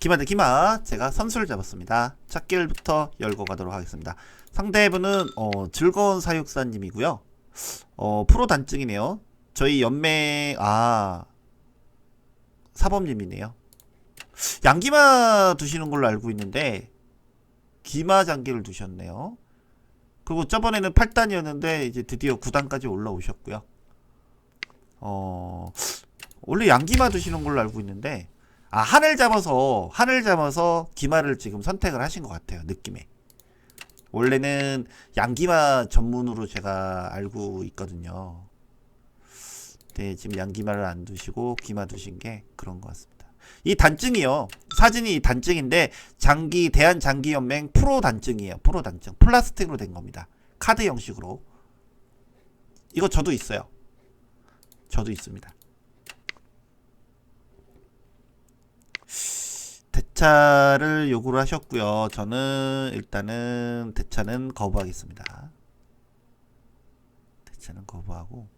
기마 대 기마 제가 선수를 잡았습니다. 찾길부터 열고 가도록 하겠습니다. 상대분은 어, 즐거운 사육사님이고요. 어, 프로 단증이네요. 저희 연맹 아 사범님이네요. 양기마 두시는 걸로 알고 있는데 기마 장기를 두셨네요. 그리고 저번에는 8단이었는데 이제 드디어 9단까지 올라오셨고요. 어 원래 양기마 두시는 걸로 알고 있는데 아 하늘 잡아서 하늘 잡아서 기마를 지금 선택을 하신 것 같아요 느낌에. 원래는 양기마 전문으로 제가 알고 있거든요. 네 지금 양기마를 안 두시고 기마 두신 게 그런 것 같습니다. 이 단증이요. 사진이 이 단증인데 장기 대한장기연맹 프로 단증이에요 프로 단증. 플라스틱으로 된 겁니다. 카드 형식으로. 이거 저도 있어요. 저도 있습니다 대차를 요구를 하셨고요. 저는 일단은 대차는 거부하겠습니다. 대차는 거부하고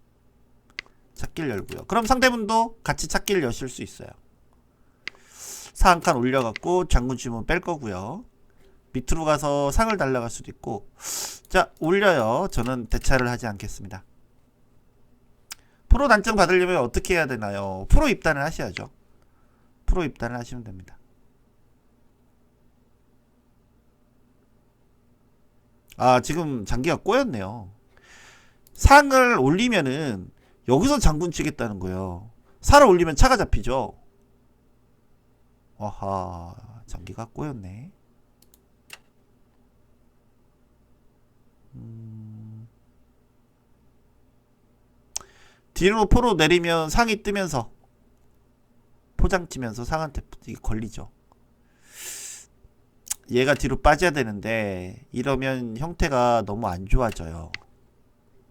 찾기를 열고요. 그럼 상대분도 같이 찾기를 여실 수 있어요. 사한칸 올려갖고 장군 주문 뺄 거고요. 밑으로 가서 상을 달라갈 수도 있고 자 올려요. 저는 대차를 하지 않겠습니다. 프로 단증 받으려면 어떻게 해야 되나요? 프로 입단을 하셔야죠. 프로 입단을 하시면 됩니다. 아, 지금 장기가 꼬였네요. 상을 올리면은 여기서 장군 치겠다는 거예요. 살을 올리면 차가 잡히죠. 아하, 장기가 꼬였네. 음. 뒤로 포로 내리면 상이 뜨면서 포장 치면서 상한테 걸리죠. 얘가 뒤로 빠져야 되는데 이러면 형태가 너무 안 좋아져요.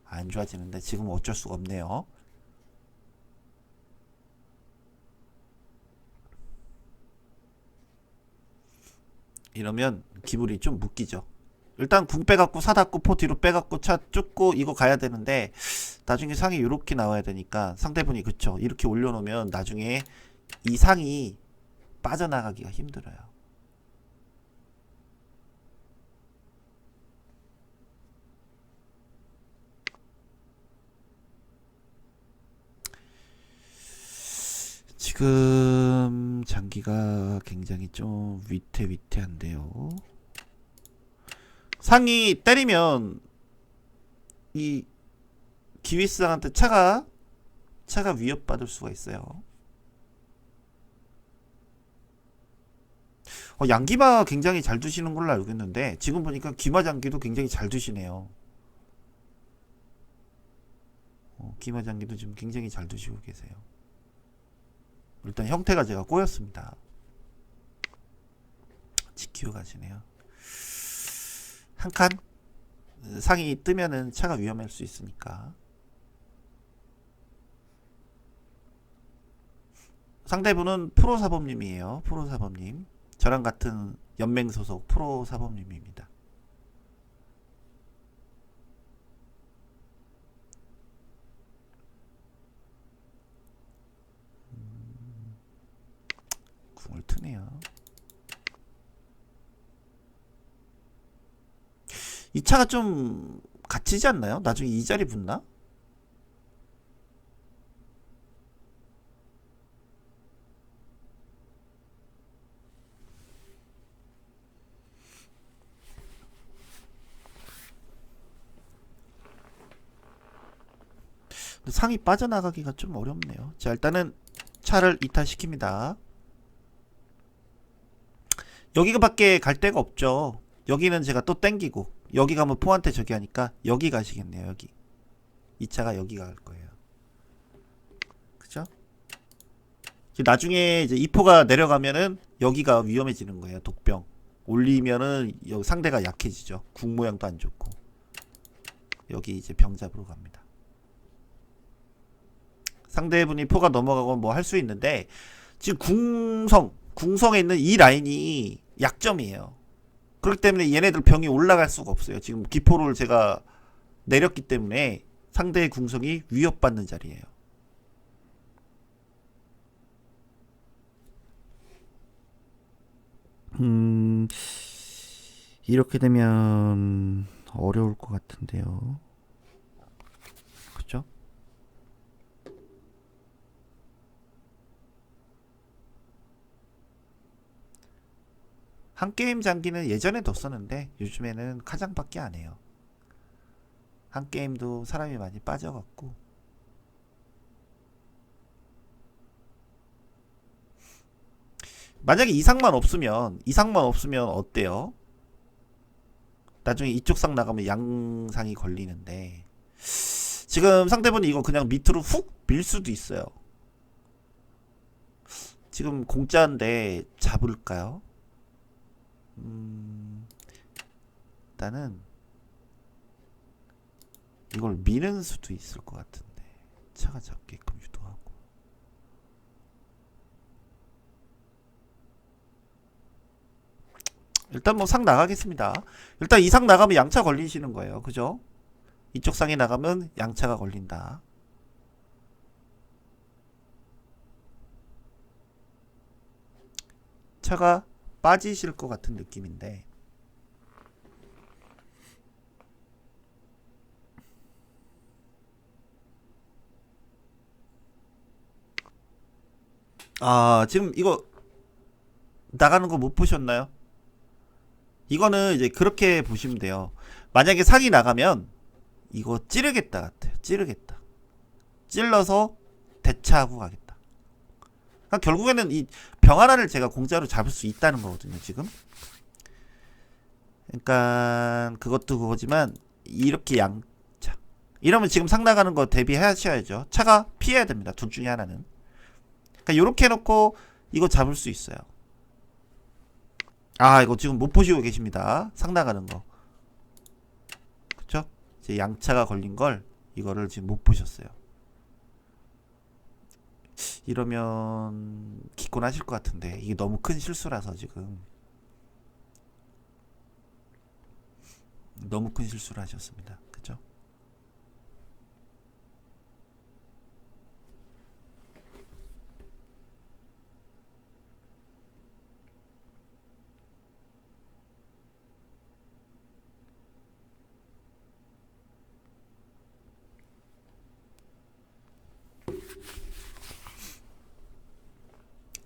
안 좋아지는데 지금 어쩔 수가 없네요. 이러면 기분이 좀 묶이죠. 일단 궁 빼갖고 사닫고 포 뒤로 빼갖고 차 쫓고 이거 가야 되는데 나중에 상이 이렇게 나와야 되니까 상대분이 그쵸 이렇게 올려놓으면 나중에 이 상이 빠져나가기가 힘들어요. 지금 장기가 굉장히 좀 위태위태한데요. 상이 때리면 이 기위스한테 차가 차가 위협받을 수가 있어요. 어, 양기마 굉장히 잘 두시는 걸로 알고 있는데 지금 보니까 기마 장기도 굉장히 잘 두시네요. 어, 기마 장기도 지금 굉장히 잘 두시고 계세요. 일단 형태가 제가 꼬였습니다. 지키고 가시네요. 한 칸 상이 뜨면은 차가 위험할 수 있으니까. 상대분은 프로 사범님이에요. 프로 사범님. 저랑 같은 연맹 소속 프로 사범님입니다. 궁을 트네요. 이 차가 좀 갇히지 않나요? 나중에 이 자리 붙나? 상이 빠져나가기가 좀 어렵네요. 자, 일단은 차를 이탈시킵니다. 여기가 밖에 갈 데가 없죠. 여기는 제가 또 땡기고 여기 가면 포한테 저기 하니까 여기 가시겠네요. 여기 이 차가 여기 갈 거예요. 그죠? 나중에 이제 이포가 내려가면은 여기가 위험해지는 거예요. 독병 올리면은 상대가 약해지죠. 궁 모양도 안 좋고 여기 이제 병 잡으러 갑니다. 상대분이 포가 넘어가고 뭐 할 수 있는데 지금 궁성 궁성에 있는 이 라인이 약점이에요. 그렇기 때문에 얘네들 병이 올라갈 수가 없어요. 지금 기포를 제가 내렸기 때문에 상대의 궁성이 위협받는 자리예요. 음, 이렇게 되면 어려울 것 같은데요. 그죠? 한 게임 장기는 예전에 뒀었는데 요즘에는 카장밖에 안 해요. 한 게임도 사람이 많이 빠져갖고 만약에 이상만 없으면 이상만 없으면 어때요? 나중에 이쪽 상 나가면 양상이 걸리는데 지금 상대분이 이거 그냥 밑으로 훅 밀 수도 있어요. 지금 공짜인데 잡을까요? 음, 일단은 이걸 미는 수도 있을 것 같은데 차가 잡게끔 유도하고 일단 뭐 상 나가겠습니다. 일단 이상 나가면 양차 걸리시는 거예요. 그죠? 이쪽 상이 나가면 양차가 걸린다. 차가 빠지실 것 같은 느낌인데 아 지금 이거 나가는 거 못 보셨나요? 이거는 이제 그렇게 보시면 돼요. 만약에 상이 나가면 이거 찌르겠다 같아요. 찌르겠다. 찔러서 대차하고 가겠다. 그러니까 결국에는 이 병 하나를 제가 공짜로 잡을 수 있다는 거거든요. 지금. 그러니까 그것도 그거지만 이렇게 양 차. 이러면 지금 상 나가는 거 대비하셔야죠. 차가 피해야 됩니다. 둘 중에 하나는. 그러니까 이렇게 해놓고 이거 잡을 수 있어요. 아 이거 지금 못 보시고 계십니다. 상 나가는 거. 그쵸? 이제 양차가 걸린 걸 이거를 지금 못 보셨어요. 이러면 기권하실 것 같은데 이게 너무 큰 실수라서 지금 너무 큰 실수를 하셨습니다. 그죠?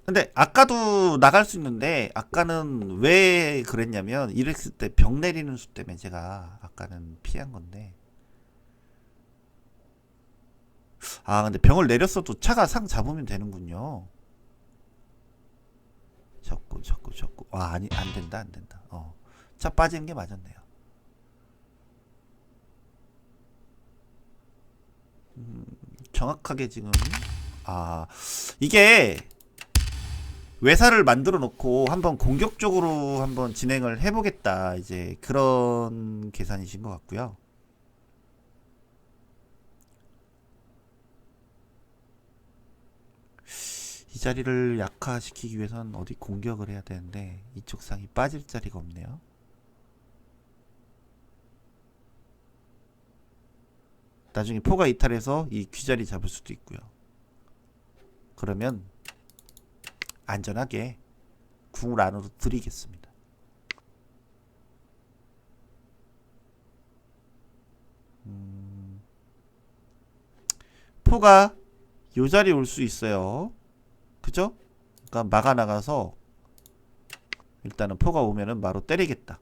근데 아까도 나갈 수 있는데 아까는 왜 그랬냐면 이랬을 때 병 내리는 수 때문에 제가 아까는 피한 건데. 아 근데 병을 내렸어도 차가 상 잡으면 되는군요. 잡고 잡고 잡고. 와 아니 안 된다 안 된다. 어차 빠지는 게 맞았네요. 음, 정확하게 지금 아 이게 외사를 만들어 놓고 한번 공격적으로 한번 진행을 해보겠다 이제 그런 계산이신 것 같고요. 이 자리를 약화시키기 위해선 어디 공격을 해야 되는데 이쪽 상이 빠질 자리가 없네요. 나중에 포가 이탈해서 이 귀자리 잡을 수도 있고요. 그러면 안전하게 궁을 안으로 들이겠습니다. 음, 포가 요 자리에 올수 있어요. 그죠? 그러니까 막아 나가서 일단은 포가 오면은 바로 때리겠다.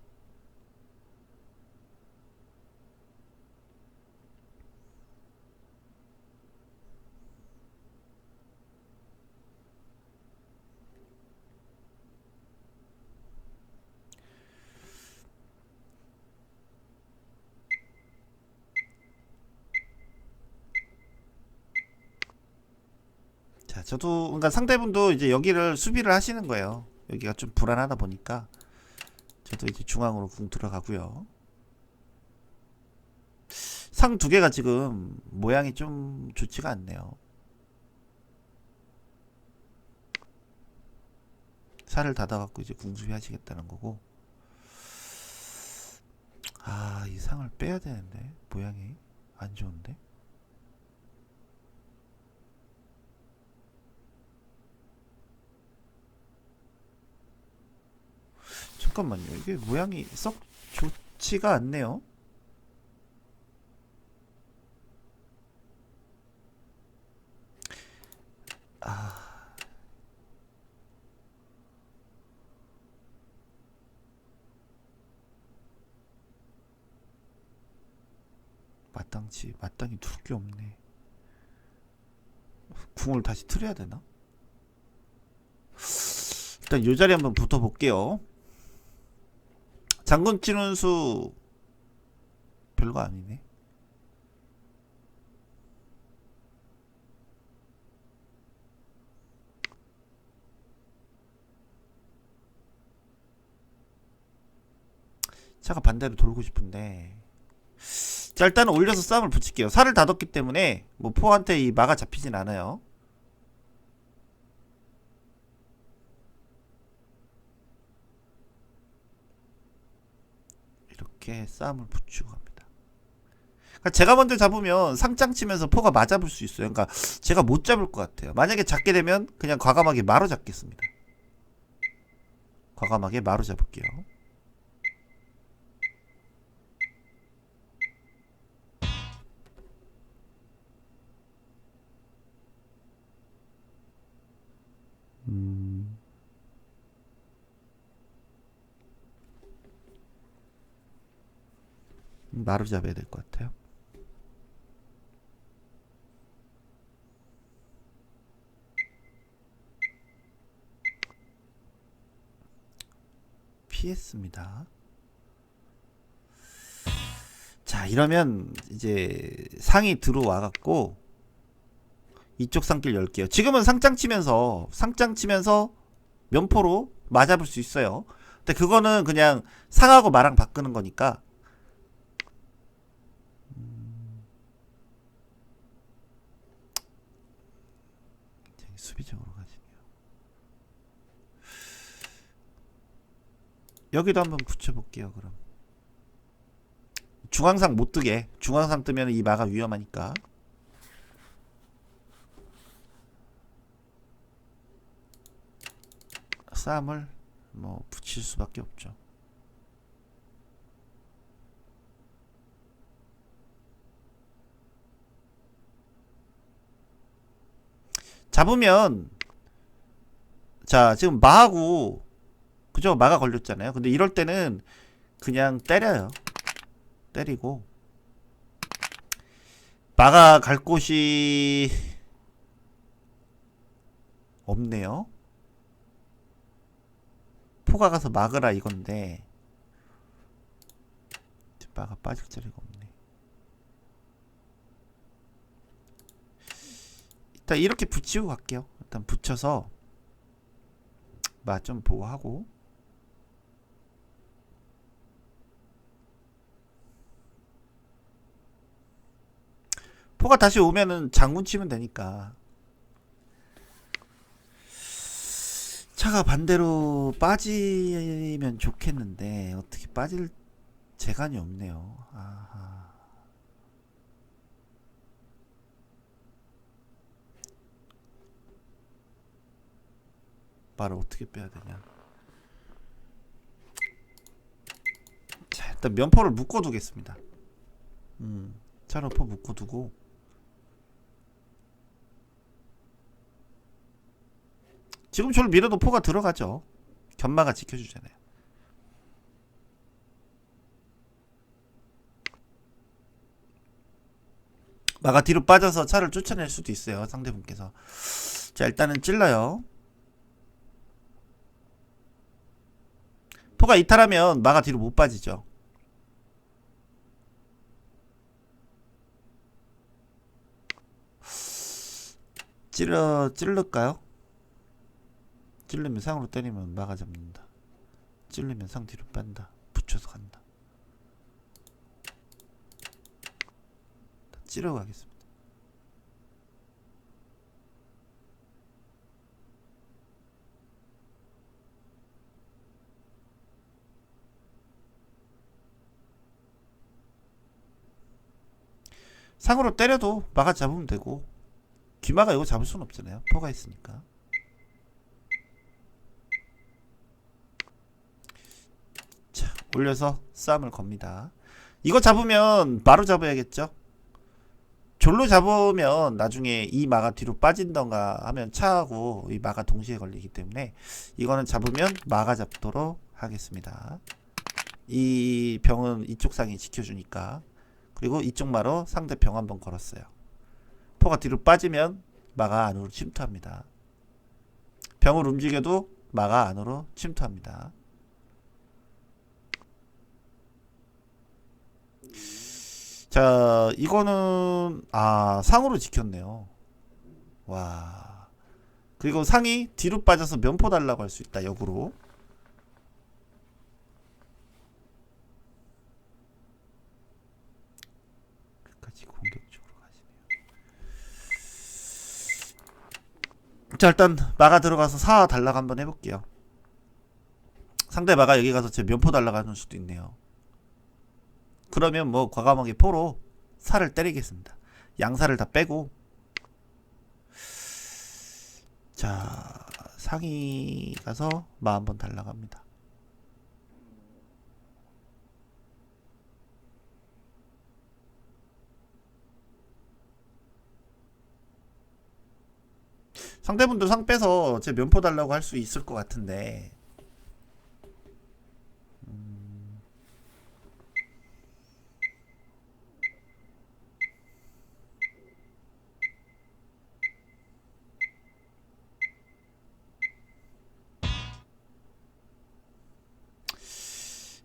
저도 그러니까 상대분도 이제 여기를 수비를 하시는 거예요. 여기가 좀 불안하다 보니까 저도 이제 중앙으로 궁 들어가고요. 상 두 개가 지금 모양이 좀 좋지가 않네요. 살을 닫아갖고 이제 궁수비 하시겠다는 거고. 아, 이 상을 빼야 되는데 모양이 안 좋은데. 잠깐만요. 이게 모양이 썩 좋지가 않네요. 아. 마땅치 마땅히 둘 게 없네. 궁을 다시 틀어야 되나? 일단 요 자리 한번 붙어 볼게요. 장군 치는 수 별거 아니네. 차가 반대로 돌고 싶은데. 자 일단은 올려서 싸움을 붙일게요. 살을 닫았기 때문에 뭐 포한테 이 마가 잡히진 않아요 이렇게 싸움을 붙이고 갑니다. 그러니까 제가 먼저 잡으면 상장 치면서 포가 맞아볼 수 있어요. 그러니까 제가 못 잡을 것 같아요. 만약에 잡게 되면 그냥 과감하게 마로 잡겠습니다. 과감하게 마로 잡을게요 마루 잡아야 될 것 같아요. 피했습니다. 자, 이러면 이제 상이 들어와 갖고 이쪽 상길 열게요. 지금은 상장 치면서 상장 치면서 면포로 맞아볼 수 있어요. 근데 그거는 그냥 상하고 마랑 바꾸는 거니까 음, 굉장히 수비적으로 가시네요. 여기도 한번 붙여볼게요. 그럼 중앙상 못 뜨게 중앙상 뜨면 이 마가 위험하니까. 싸움을 뭐 붙일 수밖에 없죠. 잡으면 자 지금 마하고 그죠 마가 걸렸잖아요. 근데 이럴 때는 그냥 때려요. 때리고 마가 갈 곳이 없네요. 포가 가서 막으라 이건데 마가 빠질 자리가 없네. 일단 이렇게 붙이고 갈게요. 일단 붙여서 마좀 보호하고 포가 다시 오면은 장군 치면 되니까 차가 반대로 빠지면 좋겠는데 어떻게 빠질 재간이 없네요. 아하. 말을 어떻게 빼야 되냐? 자, 일단 면포를 묶어두겠습니다. 음, 차로포 묶어두고 지금 저를 밀어도 포가 들어가죠. 견마가 지켜주잖아요. 마가 뒤로 빠져서 차를 쫓아낼 수도 있어요. 상대분께서. 자, 일단은 찔러요. 포가 이탈하면 마가 뒤로 못 빠지죠. 찔러, 찔를까요? 찔르면 상으로 때리면 막아 잡는다. 찔르면 상 뒤로 뺀다. 붙여서 간다. 찌르고 가겠습니다. 상으로 때려도 막아 잡으면 되고 귀마가 이거 잡을 수는 없잖아요. 포가 있으니까. 올려서 싸움을 겁니다. 이거 잡으면 바로 잡아야겠죠? 졸로 잡으면 나중에 이 마가 뒤로 빠진던가 하면 차하고 이 마가 동시에 걸리기 때문에 이거는 잡으면 마가 잡도록 하겠습니다. 이 병은 이쪽 상이 지켜주니까 그리고 이쪽 마로 상대 병 한번 걸었어요. 포가 뒤로 빠지면 마가 안으로 침투합니다. 병을 움직여도 마가 안으로 침투합니다. 자, 이거는 아 상으로 지켰네요. 와. 그리고 상이 뒤로 빠져서 면포 달라고 할 수 있다. 역으로. 끝까지 공격적으로 가시네요. 자, 일단 마가 들어가서 사 달라고 한번 해볼게요. 상대 마가 여기 가서 제 면포 달라고 하는 수도 있네요. 그러면 뭐 과감하게 포로 살을 때리겠습니다. 양살을 다 빼고 자 상이 가서 마 한번 달라갑니다. 상대분도 상 빼서 제 면포 달라고 할 수 있을 것 같은데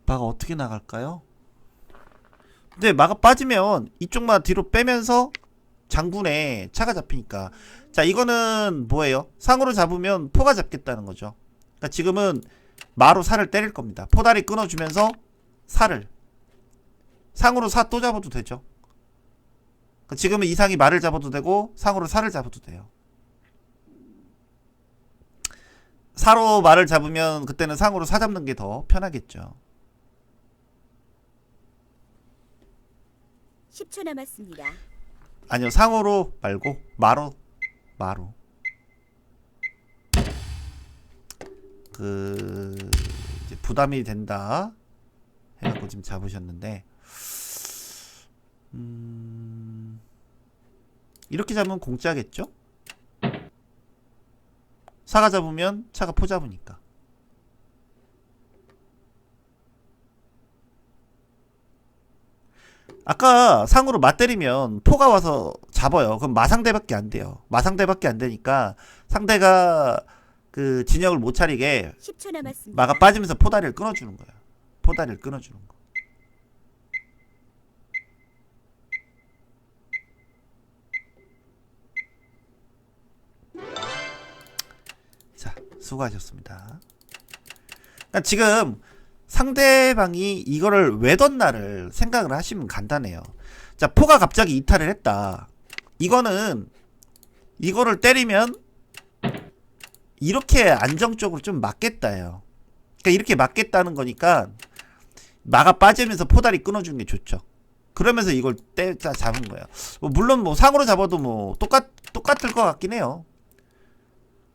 마가 어떻게 나갈까요? 근데 마가 빠지면 이쪽만 뒤로 빼면서 장군에 차가 잡히니까 자 이거는 뭐예요? 상으로 잡으면 포가 잡겠다는 거죠. 그러니까 지금은 마로 살을 때릴 겁니다. 포다리 끊어주면서 살을 상으로 사 또 잡아도 되죠. 그러니까 지금은 이상이 말을 잡아도 되고 상으로 살을 잡아도 돼요. 사로 말을 잡으면 그때는 상으로 사 잡는 게 더 편하겠죠. 10초 남았습니다. 아니요 상어로 말고 마로 마로 그 이제 부담이 된다 해갖고 지금 잡으셨는데 음 이렇게 잡으면 공짜겠죠? 사가 잡으면 차가 포 잡으니까 아까 상으로 맞때리면 포가 와서 잡아요. 그럼 마상대밖에 안 돼요. 마상대밖에 안 되니까 상대가 그 진영을 못 차리게 10초 남았습니다. 마가 빠지면서 포다리를 끊어주는 거예요. 포다리를 끊어주는 거. 자, 수고하셨습니다. 그러니까 지금 상대방이 이거를 왜 던나를 생각을 하시면 간단해요. 자, 포가 갑자기 이탈을 했다. 이거는 이거를 때리면 이렇게 안정적으로 좀 맞겠다예요. 그러니까 이렇게 맞겠다는 거니까 마가 빠지면서 포다리 끊어주는 게 좋죠. 그러면서 이걸 떼자 잡은 거예요. 뭐 물론 뭐 상으로 잡아도 뭐 똑같 똑같을 것 같긴 해요.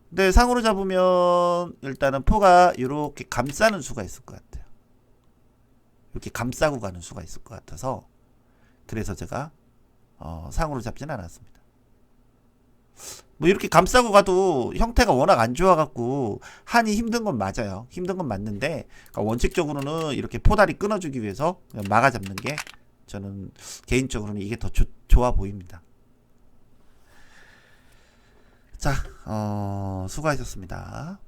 근데 상으로 잡으면 일단은 포가 이렇게 감싸는 수가 있을 것 같아요. 이렇게 감싸고 가는 수가 있을 것 같아서 그래서 제가 어, 상으로 잡진 않았습니다. 뭐 이렇게 감싸고 가도 형태가 워낙 안 좋아갖고 한이 힘든 건 맞아요. 힘든 건 맞는데 그러니까 원칙적으로는 이렇게 포다리 끊어주기 위해서 막아 잡는 게 저는 개인적으로는 이게 더 좋- 좋아 보입니다. 자, 어, 수고하셨습니다.